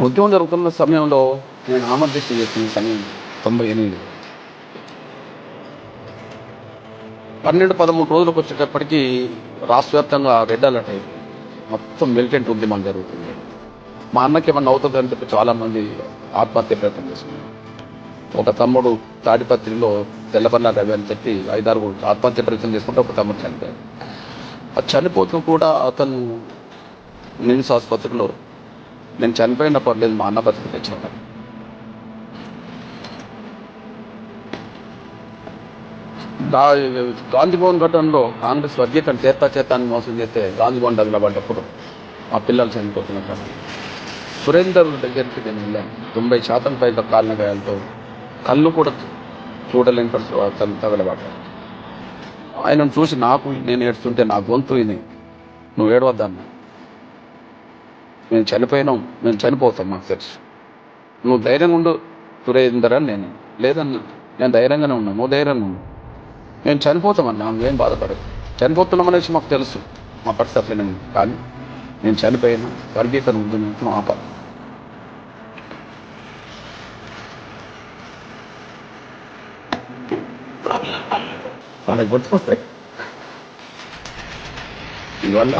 ఉద్యమం జరుగుతున్న సమయంలో నేను ఆమర్దీక్ష చేసిన సమయం తొంభై ఎనిమిది. పన్నెండు పదమూడు రోజులకు వచ్చేటప్పటికి రాష్ట్ర వ్యాప్తంగా రెడ్ అలర్ట్ అయింది. మొత్తం మిలిటెంట్ ఉద్యమం జరుగుతుంది మా అన్నకి ఏమన్నా అవుతుంది అని చెప్పి చాలామంది ఆత్మహత్య ప్రయత్నం చేస్తున్నారు. ఒక తమ్ముడు తాడిపత్రిలో తెల్లపల్ల రవి అని చెప్పి ఐదారు ఆత్మహత్య ప్రయత్నం చేసుకుంటే ఒక తమ్ముడు చనిపోయాడు. ఆ చనిపోతూ కూడా అతను నిమ్స్ ఆసుపత్రిలో నేను చనిపోయిన పర్లేదు మా అన్న బతుకు తెచ్చిన గాంధీ భవన్ ఘటనలో కాంగ్రెస్ వర్గీకరణ చేత చేతాన్ని మోసం చేస్తే గాంధీ భవన్ తగలబడ్డప్పుడు ఆ పిల్లలు చనిపోతున్నారు సురేందర్ దగ్గరికి నేను వెళ్ళాను. తొంభై శాతం పైగా కాలిన గాయాలతో కళ్ళు కూడా చూడలేని పరిస్థితి తగలబడ్డాడు. ఆయనను చూసి నాకు నేను ఏడుస్తుంటే నా గొంతు ఇది నువ్వు ఏడవద్దన్నా మేము చనిపోయినాం మేము చనిపోతాం మాకు తెలుసు. నువ్వు ధైర్యంగా ఉండు సురేందర్ అని నేను. లేదన్నా నేను ధైర్యంగానే ఉన్నాను నువ్వు ధైర్యంగా ఉండు. మేము చనిపోతామన్నా ఏం బాధపడదు చనిపోతున్నాం అనేసి మాకు తెలుసు మా పరిస్థితి నేను కానీ నేను చనిపోయినా వర్గీకరణ నేను ఆపాలి వాళ్ళకి గుర్తుకొస్తాయి ఇవల్ల